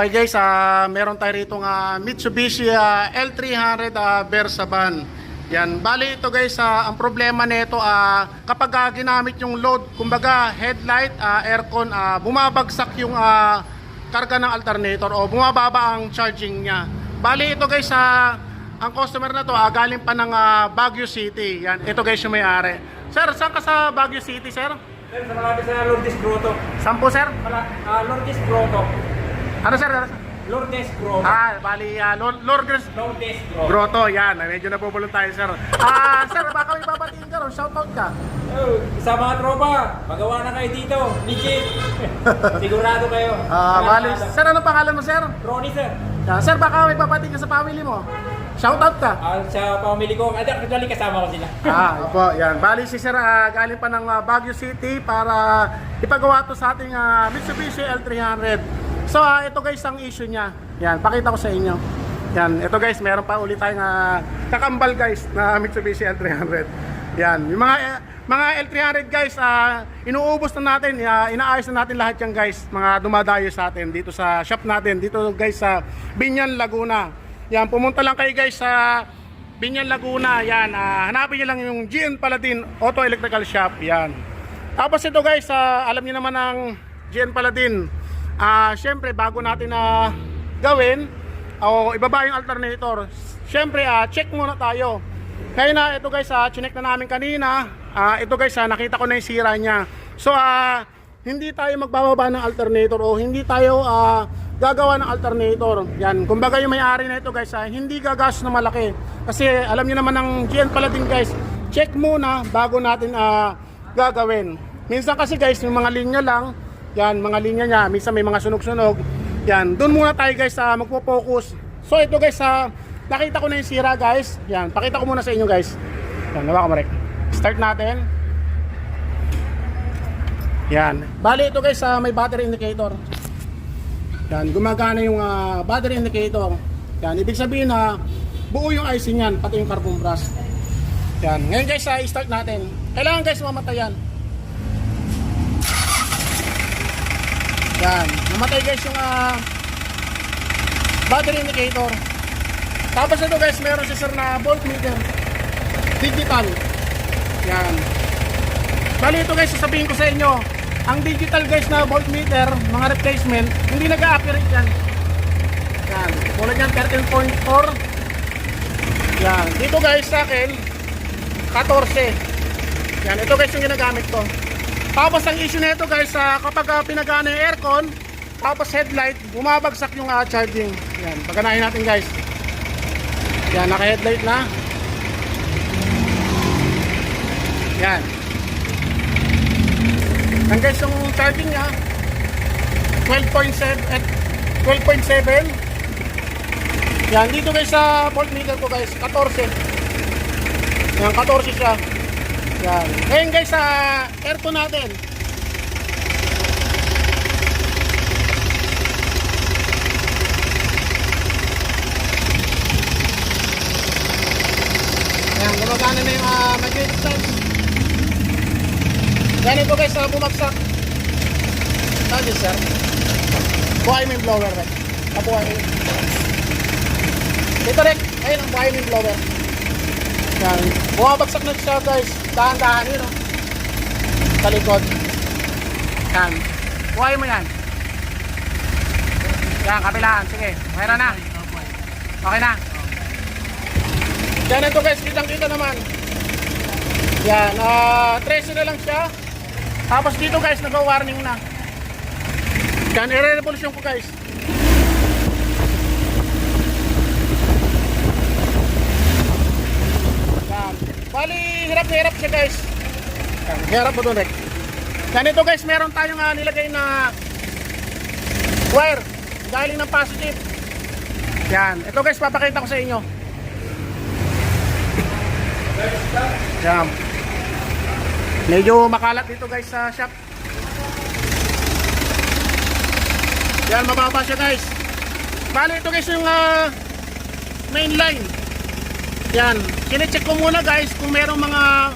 Okay guys, ah meron tayo rito nga Mitsubishi ah, L300 ah, Versa van. Yan, bali ito guys, ah, ang problema nito ah, kapag ah, ginamit yung load, kumbaga headlight, ah, aircon, ah, bumabagsak yung ah, karga ng alternator o bumababa ang charging niya. Bali ito guys, ah, ang customer na to ah, galing pa ng ah, Baguio City. Yan, ito guys yung may-ari. Sir, saan ka sa Baguio City, sir? Sir, sa malapit sa Lourdes Grotto. Saan po, sir? Mala, ah, Lourdes Grotto. Ano, sir? Lourdes Grotto. Ah, bali, Lord, Lourdes Lourdes Grotto. Grotto, yan. Medyo napupulong tayo, sir. Ah, sir, baka may babatiin ka ron. Shoutout ka. Oh, sa mga tropa, magawa na kayo dito. Legit. Sigurado kayo. Ah, bali. Sir, ano pangalan mo, sir? Ronnie, sir. Ah, sir, baka may babatiin ka sa family mo. Shoutout ka. Ah, sa pamilya ko, actually kasama ko sila. Ah, opo, yan. Bali si sir, ah, galing pa ng ah, Baguio City para ipagawa to sa ating ah, Mitsubishi L300. So, ah, ito guys ang issue niya. Yan, pakita ko sa inyo. Yan, ito guys, meron pa ulit tayong ah, kakambal guys na Mitsubishi L300. Yan, yung mga eh, mga L300 guys, ah, inuubos na natin, ah, inaayos na natin lahat yan guys, mga dumadayo sa atin dito sa shop natin, dito guys sa Binyan, Laguna. Yan, pumunta lang kayo guys sa Binyan Laguna, yan. ah, hanapin niyo lang yung GN Paladin Auto Electrical Shop, yan. Tapos ito guys, ah, alam niyo naman ang GN Paladin. Ah, syempre bago natin na gawin o ibaba yung alternator, syempre ah, check muna tayo. Kaya na ito guys, ah, chinek na namin kanina. Ah, ito guys, ah, nakita ko na yung sira niya. So ah, hindi tayo magbababa ng alternator o hindi tayo ah, gagawa ng alternator. Yan, kumbaga yung may-ari na ito guys, ah, hindi gagas na malaki. Kasi alam niyo naman ng GN Paladin guys, check muna bago natin ah, gagawin. Minsan kasi guys, yung mga linya lang, yan, mga linya niya, minsan may mga sunog-sunog. Yan, doon muna tayo guys sa magpo-focus. So ito guys, sa nakita ko na yung sira guys. Yan, pakita ko muna sa inyo guys. Yan, nawa ko marek. Start natin. Yan. Bali ito guys, sa may battery indicator. Yan, gumagana yung ah, battery indicator. Yan, ibig sabihin na buo yung IC niyan, pati yung carbon brush. Yan. Ngayon guys, sa start natin. Kailangan guys mamatay yan. Yan. Namatay guys yung ah, battery indicator. Tapos ito guys, meron si sir na voltmeter. Digital. Yan. Bali ito guys, sasabihin ko sa inyo, ang digital guys na voltmeter, mga replacement, hindi nag-accurate yan. Yan. Tulad yan, 13.4. Yan. Dito guys sa akin, 14. Yan. Ito guys yung ginagamit ko. Tapos ang issue nito guys, sa kapag ah, pinagana yung aircon, tapos headlight, bumabagsak yung ah, charging. Yan. Paganahin natin guys. Yan, naka-headlight na. Yan. Yan guys, yung charging niya, 12.7 at 12.7. Yan, dito guys sa voltmeter ko guys, 14. Yan, 14 siya. Yan. Ngayon guys, sa aircon natin. Yan, gumagana na yung uh, magnetic sense. Yan ito guys, uh, bumagsak. Saan sir? Buhay mo yung blower. Kabuhay mo. Dito, Rek. Ayun, ang buhay mo yung blower. Yan. Bumabagsak na siya, guys. Dahan-dahan, yun, oh. Sa likod. Yan. Buhay mo yan. Yan, kabilaan. Sige, mayroon na. Okay na. Yan ito guys, kitang-kita naman. Yan, ah, 13 na lang siya. Tapos dito guys, nag-warning na. Yan, i-revolution ko guys. Yan. Bali, hirap na hirap siya guys. Hirap mo doon, Rek. Yan ito guys, meron tayong ah, nilagay na wire. Galing ng positive. Yan. Ito guys, papakita ko sa inyo. Yan. Medyo makalat dito guys sa shop. Yan, mababa siya guys. Bali ito guys yung ah, main line. Yan. Kine-check ko muna guys kung merong mga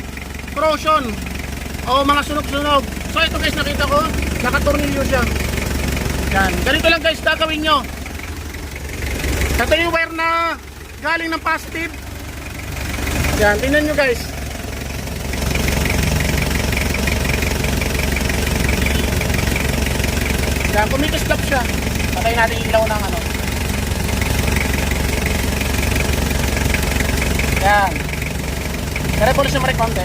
corrosion o mga sunog-sunog. So ito guys nakita ko, nakatornilyo siya. Yan, ganito lang guys gagawin nyo. Ito yung wire na galing ng positive. Yan, tingnan nyo guys. Yan, kumikislap siya. Patay natin ilaw ng ano. Yan. Marik konti.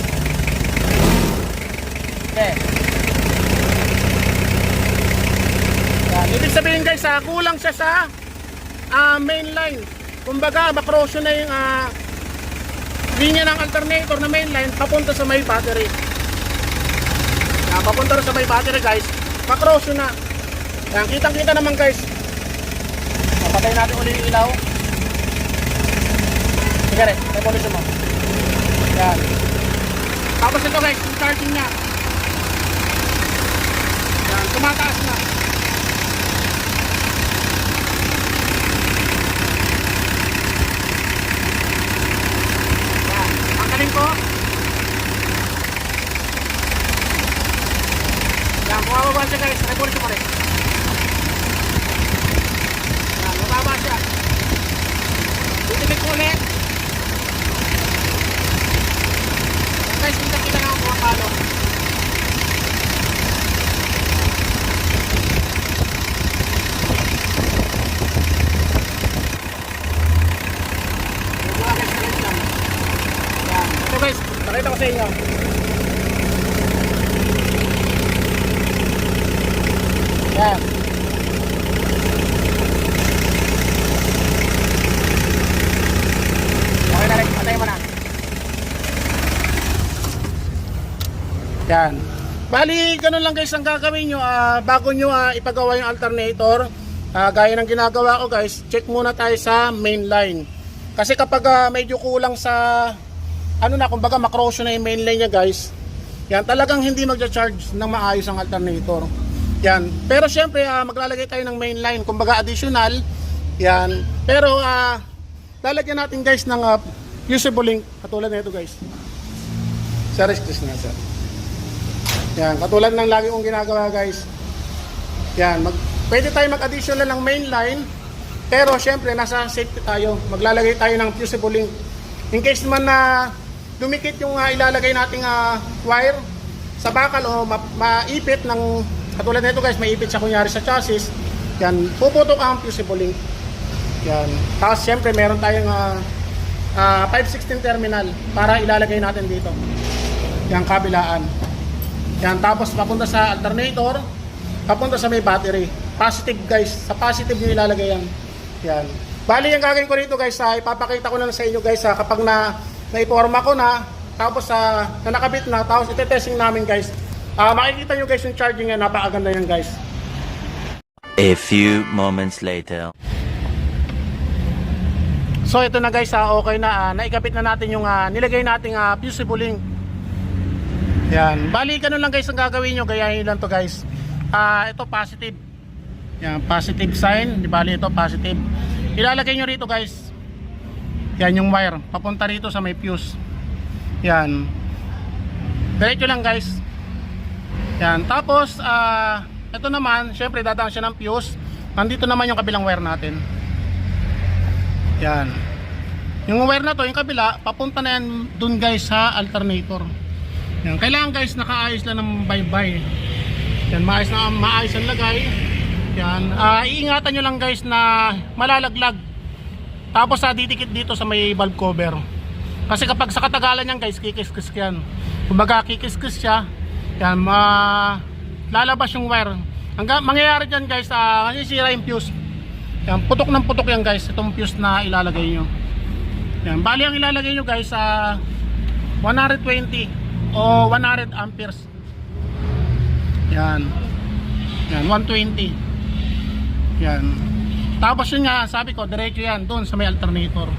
Okay. Yan. Ibig sabihin guys, ah, kulang siya sa ah, main line. Kumbaga, makrosyo na yung ah, linya ng alternator na main line papunta sa may battery. Yan, papunta sa may battery guys. Makrosyo na. Yan, kitang-kita naman guys. Napatay natin ulit yung ilaw. Rin, revolution mo. Yan. Tapos ito guys, yung charging niya. Yan, tumataas na. Yan, ang galing ko. Yan, bumababa siya guys, revolution mo rin. Yan, bumaba siya. Titigit ko ulit. Guys, kita kita na ang pumapalo. Wala guys, ganun lang. Yan. Ito guys, nakita ko sa inyo. Yan. Okay na rin, patay mo na. Yan. Bali, ganun lang guys ang gagawin nyo ah, bago nyo ah, ipagawa yung alternator. ah, gaya ng ginagawa ko guys, check muna tayo sa main line. Kasi kapag ah, medyo kulang sa ano na, kumbaga makrosyo na yung main line niya guys, yan talagang hindi magja-charge ng maayos ang alternator. Yan. Pero syempre ah, maglalagay tayo ng main line, kumbaga additional. Yan. Pero ah, lalagyan natin guys ng ah, usable link katulad nito guys. Sir, excuse na sir. Yan, katulad ng lagi kong ginagawa guys. Yan, mag, pwede tayo mag-additional ng main line. Pero syempre, nasa safety tayo. Maglalagay tayo ng fusible link. In case naman na dumikit yung ah, ilalagay nating ah, wire sa bakal o ma- maipit ng katulad nito guys, maipit siya kunyari sa chassis. Yan, puputok ang fusible link. Yan. Tapos syempre, meron tayong ah, ah, 516 terminal para ilalagay natin dito. Yan, kabilaan. Yan, tapos papunta sa alternator, papunta sa may battery. Positive guys, sa positive nyo ilalagay yan. Yan. Bali, yung gagawin ko rito guys, ah, ipapakita ko na sa inyo guys, ah, kapag na naiporma ko na, tapos sa na nakabit na, tapos ite-testing namin guys. Ah, makikita nyo guys yung charging yan, napakaganda yan guys. A few moments later. So ito na guys, ah, okay na, ah, naikabit na natin yung ah, nilagay nating ah, fusible link. Yan, bali ganun lang guys ang gagawin nyo, gayahin lang to guys. Ah, ito positive. Yan, positive sign, di bali ito positive. Ilalagay nyo rito guys. Yan yung wire, papunta rito sa may fuse. Yan. Diretso lang guys. Yan, tapos ah, ito naman, syempre dadaan siya ng fuse. Nandito naman yung kabilang wire natin. Yan. Yung wire na to, yung kabila, papunta na yan dun guys sa alternator. Yan. Kailangan guys, nakaayos lang ng bye-bye. Yan, maayos na maayos ang lagay. Yan. Ah, iingatan nyo lang guys na malalaglag. Tapos sa didikit dito sa may valve cover. Kasi kapag sa katagalan yan guys, kikis-kis yan. Kumbaga kikis-kis siya. Yan, ma lalabas yung wire. Ang mangyayari dyan guys, ah, masisira yung fuse. Yan, putok ng putok yan guys, itong fuse na ilalagay nyo. Yan, bali ang ilalagay nyo guys sa 120 o 100 amperes. Yan. Yan, 120. Yan. Tapos yun nga, sabi ko, diretso yan, doon sa may alternator.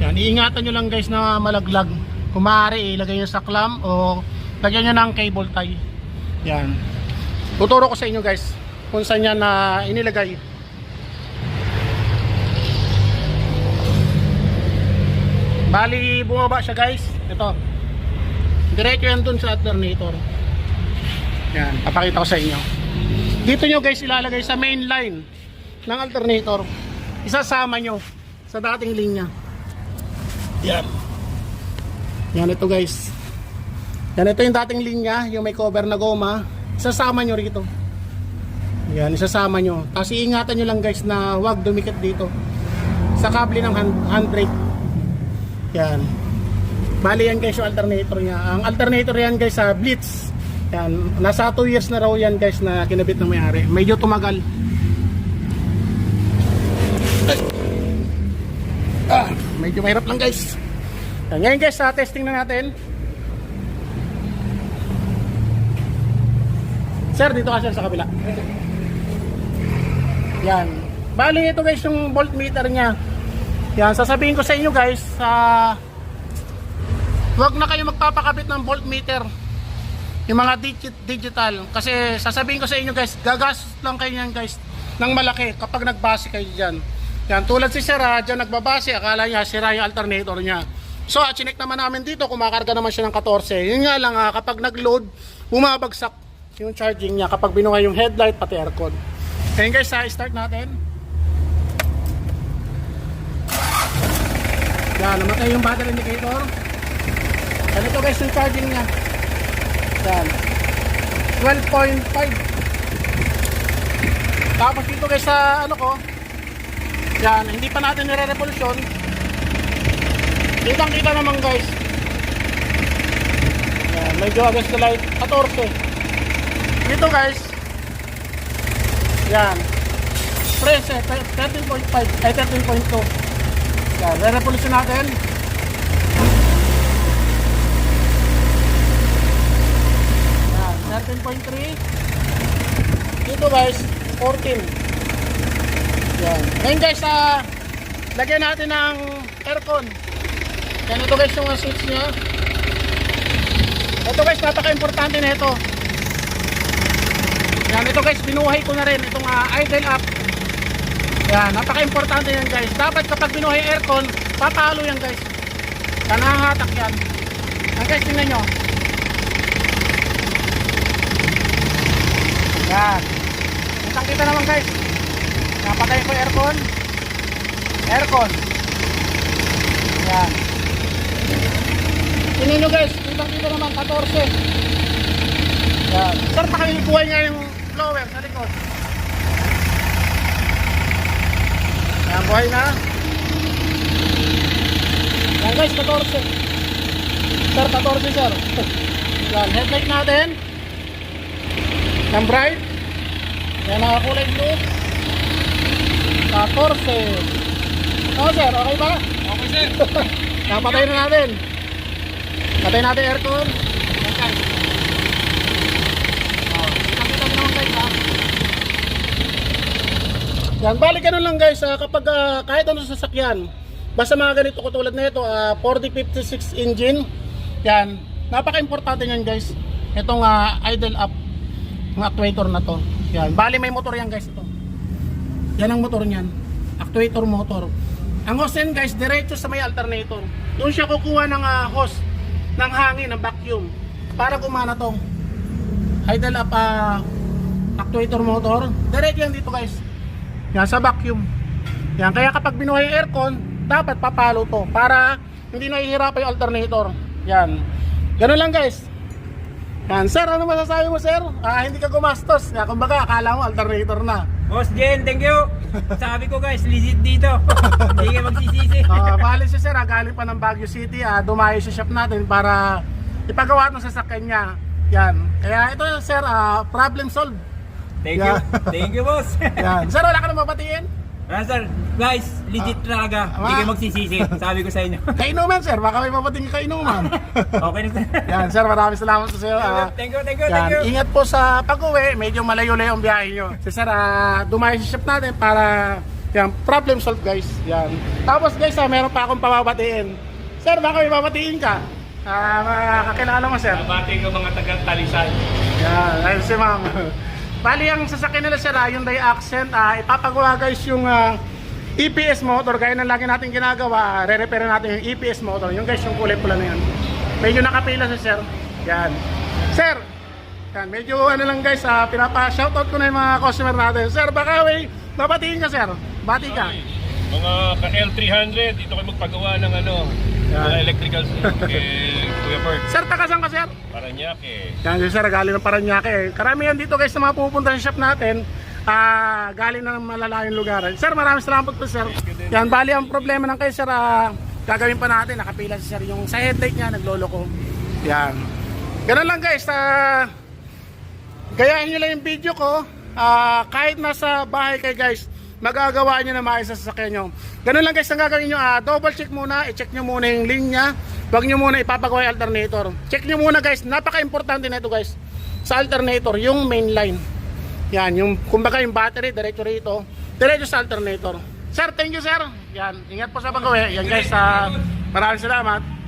Yan, iingatan nyo lang guys na malaglag. Kung ilagay nyo sa clamp o lagyan nyo ng cable tie. Yan. Tuturo ko sa inyo guys kung saan yan na inilagay. Bali, bumaba siya guys. Ito. Diretso yan dun sa alternator. Yan, papakita ko sa inyo. Dito nyo guys ilalagay sa main line ng alternator. Isasama nyo sa dating linya. Yan. Yan ito guys. Yan ito yung dating linya, yung may cover na goma. Isasama nyo rito. Yan, isasama nyo. Tapos iingatan nyo lang guys na huwag dumikit dito. Sa kable ng hand, handbrake. Yan. Bali yan guys yung alternator niya. Ang alternator yan guys sa Blitz. Yan. Nasa 2 years na raw yan guys na kinabit ng may-ari. Medyo tumagal. Ah, medyo mahirap lang guys. Yan. Ngayon guys, sa testing na natin. Sir, dito ka sir sa kabila. Yan. Bali ito guys yung voltmeter niya. Yan, sasabihin ko sa inyo guys, sa Huwag na kayo magpapakabit ng voltmeter. Yung mga digit, digital. Kasi sasabihin ko sa inyo guys, gagastos lang kayo yan guys ng malaki kapag nagbase kayo dyan. Yan, tulad si Sira, dyan nagbabase, akala niya sira yung alternator niya. So, ah, chinek naman namin dito, kumakarga naman siya ng 14. Yun nga lang, ah, kapag nag-load, bumabagsak yung charging niya kapag binuhay yung headlight pati aircon. Ngayon guys, ah, start natin. Yan, namatay yung battery indicator. Ganito guys yung charging niya. Yan. 12.5. Tapos dito guys sa ano ko. Yan, hindi pa natin nire-revolution. Kitang kita naman guys. Yan, medyo against the light. 14. Dito guys. Yan. Press eh, 13.5 ay 13.2. Yan, re-revolution natin. Yan, 13.3. Dito guys, 14. Yan. Ngayon guys, ah, lagyan natin ng aircon. Yan ito guys yung switch niya. Ito guys, napaka-importante na ito. Yan, ito guys, binuhay ko na rin itong ah, idle up. Yan, napaka-importante yan guys. Dapat kapag binuhay aircon, papalo yan guys. Kanahatak yan. Yan guys, tingnan nyo. Yan. Kitang kita naman guys. Napatay ko aircon. Aircon. Yan. Tingnan nyo guys, kitang kita naman 14. Yan. Sir, pakilibuhay nga yung blower sa likod. Yan, buhay na. Yan guys, 14. Sir, 14 sir. Yan, headlight natin. Yan bright. Yan nakakulay blue. 14. Oo sir, okay ba? Okay sir. Napatay na natin. Patay natin aircon. Oh, ha. Yan, balik ganun lang guys, ah, kapag ah, kahit ano sa sasakyan, basta mga ganito katulad na ito, ah, 4056 engine, yan, napaka-importante yan guys, itong ah, idle up, ng actuator na to, yan, bali may motor yan guys ito, yan ang motor niyan, actuator motor, ang hose yan guys, diretso sa may alternator, doon siya kukuha ng ah, hose, ng hangin, ng vacuum, para gumana tong idle up ah, actuator motor, diretso yan dito guys, yan sa vacuum. Yan kaya kapag binuhay yung aircon, dapat papalo to para hindi nahihirapan yung alternator. Yan. Ganun lang guys. Yan, sir, ano masasabi mo, sir? Ah, hindi ka gumastos. Yan, kumbaga, akala mo alternator na. Boss Jen, thank you. Sabi ko guys, legit dito. Hindi ka magsisisi. Ah, bali si sir, ah, galing pa ng Baguio City, ah, dumayo sa shop natin para ipagawa ng sasakyan niya. Yan. Kaya ito, sir, ah, problem solved. Thank you. Thank you boss. Yan. Sir, wala ka na mabatiin? Ah, sir, guys, legit talaga. Hindi ah. kayo magsisisi. Sabi ko sa inyo. Kainuman, sir. Baka may mabating kainuman. Okay na sir. Yan, sir, maraming salamat sa sa'yo. ah. Thank you, thank you, thank Yan, you. ingat po sa pag-uwi, medyo malayo-layo ang biyahe nyo. Si Sir, ah, dumayo sa shop natin para yan, problem solve guys. Yan. Tapos guys, ah, meron pa akong pababatiin. Sir, baka may babatiin ka? Ah, mga kakilala mo, sir. Nabati ko mga taga-talisan. Yan, ayun si ma'am. Bali, ang sasakyan nila sir, ah, yung accent, ah, ipapagawa guys yung ah, EPS motor. Gaya ng lagi natin ginagawa, re-repair natin yung EPS motor. Yung guys, yung kulay pula na yan. Medyo nakapila si sir. Yan. Sir, Yan, medyo ano lang guys, ah, pinapa-shoutout ko na yung mga customer natin. Sir, baka may babatiin ka sir. Bati ka. Mga ka-L300, dito kayo magpagawa ng ano, Yan. mga electricals kay Kuya Bert. Sir, takasan ka sir. Paranaque. Yan, si sir, galing ng Paranaque. Karamihan dito guys na mga pupunta sa shop natin, ah, galing na ng malalayong lugar. Sir, maraming salamat po sir. Yan, bali ang problema ng kayo sir, ah, gagawin pa natin, nakapila si sir yung sa headlight niya, nagloloko. Yan. Ganun lang guys, ah, gayahin nyo lang yung video ko, ah, kahit nasa bahay kayo guys, magagawa nyo na maayos sa sasakyan nyo. Ganun lang guys, ang gagawin nyo, ah, double check muna, i-check nyo muna yung linya, huwag nyo muna ipapagawa yung alternator. Check nyo muna guys, napaka-importante na ito guys, sa alternator, yung main line. Yan, yung, kumbaga yung battery, diretso rito, diretso sa alternator. Sir, thank you sir. Yan, ingat po sa pag-uwi. Yan guys, ah, maraming salamat.